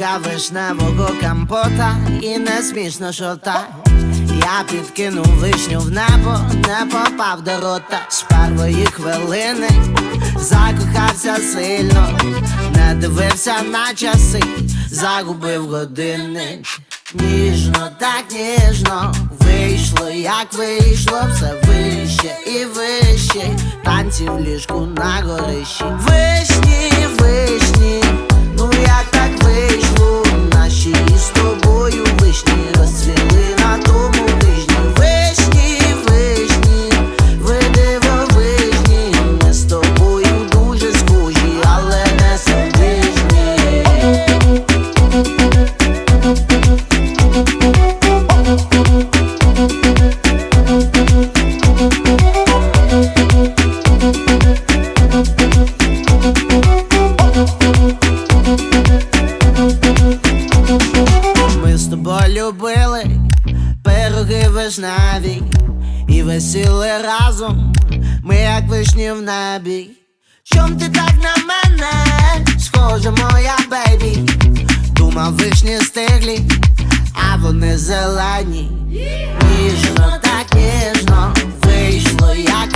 Паночка вишневого компота і не смішно що так Я підкинув вишню в небо, не попав до рота. З першої хвилини закохався сильно, не дивився на часи, загубив годинник Ніжно, так ніжно вийшло, як вийшло, все вище і вище, танці в ліжку на горищі. Вишні, Ми з тобою любили пироги вишневі і весіли разом, ми як вишні в небі. Чом ти так на мене, схожа моя бейбі? Думав вишні стиглі, а вони зелені. Ніжно, так ніжно, вийшло, як